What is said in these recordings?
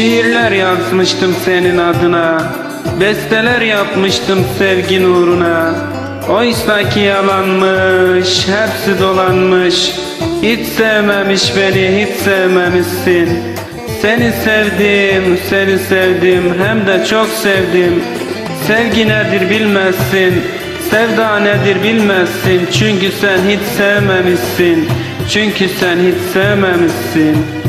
Şiirler yazmıştım senin adına. Besteler yapmıştım sevgin uğruna. Oysa ki yalanmış Hepsi dolanmış. Hiç sevmemiş beni Hiç sevmemişsin. Seni sevdim Seni sevdim Hem de çok sevdim. Sevgi nedir bilmezsin Sevda nedir bilmezsin. Çünkü sen hiç sevmemişsin Çünkü sen hiç sevmemişsin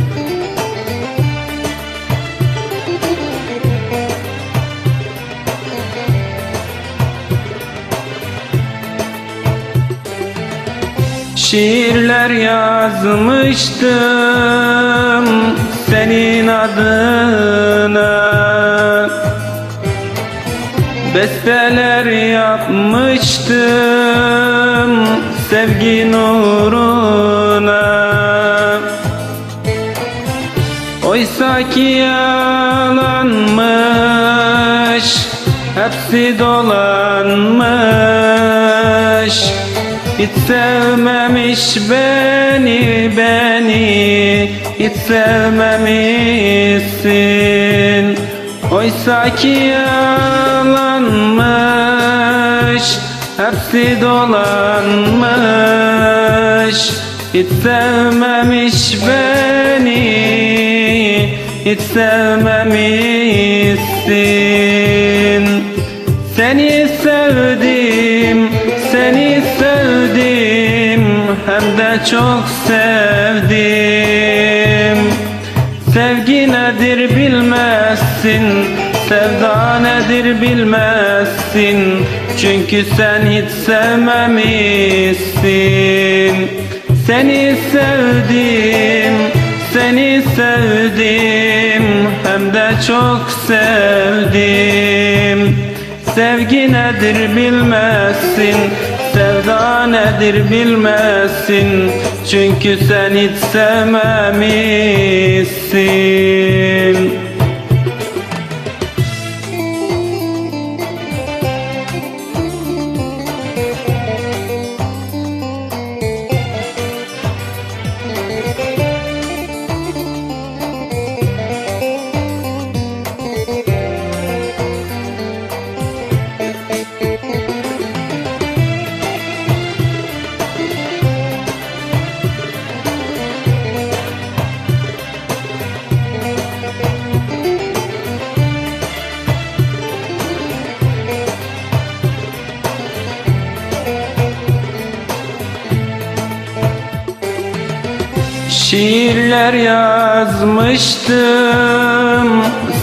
Şiirler yazmıştım senin adına. Besteler yapmıştım sevgin uğruna Oysa ki yalanmış Hepsi dolanmış Hiç sevmemiş beni beni Hiç sevmemişsin. Oysa ki yalanmış Hepsi dolanmış. Hiç sevmemiş beni Hiç sevmemişsin. Seni çok sevdim. Sevgi nedir bilmezsin Sevda nedir bilmezsin. Çünkü sen hiç sevmemişsin. Seni sevdim Seni sevdim Hem de çok sevdim. Sevgi nedir bilmezsin Sevda nedir bilmezsin Çünkü sen hiç sevmemişsin Şiirler yazmıştım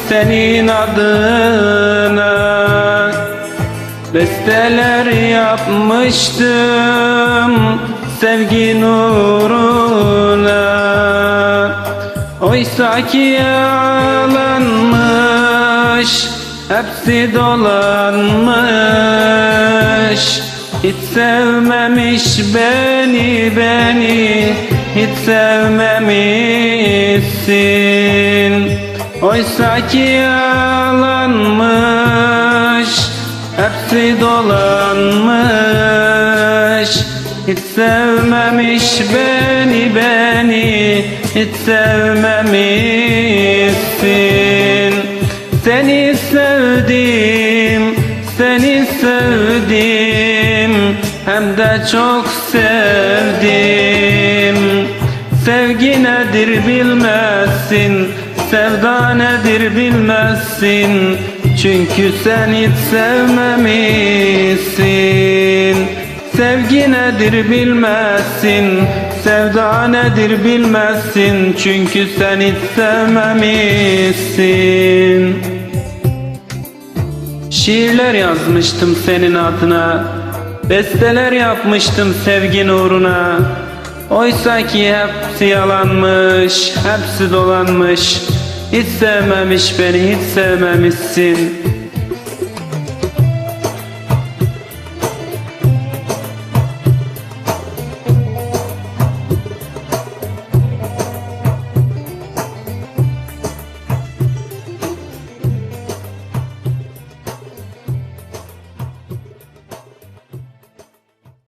senin adına. Besteler yapmıştım sevgin uğruna Oysa ki yalanmış Hepsi dolanmış. Hiç sevmemiş beni beni Hiç sevmemişsin. Oysa ki yalanmış Hepsi dolanmış. Hiç sevmemiş beni beni Hiç sevmemişsin. Seni sevdim Seni sevdim Hem de çok sevdim. Sevgi nedir bilmezsin Sevda nedir bilmezsin. Çünkü sen hiç sevmemişsin. Sevgi nedir bilmezsin Sevda nedir bilmezsin. Çünkü sen hiç sevmemişsin. Şiirler yazmıştım senin adına Besteler yapmıştım sevgin uğruna Oysa ki hepsi yalanmış Hepsi dolanmış. Hiç sevmemiş beni hiç sevmemişsin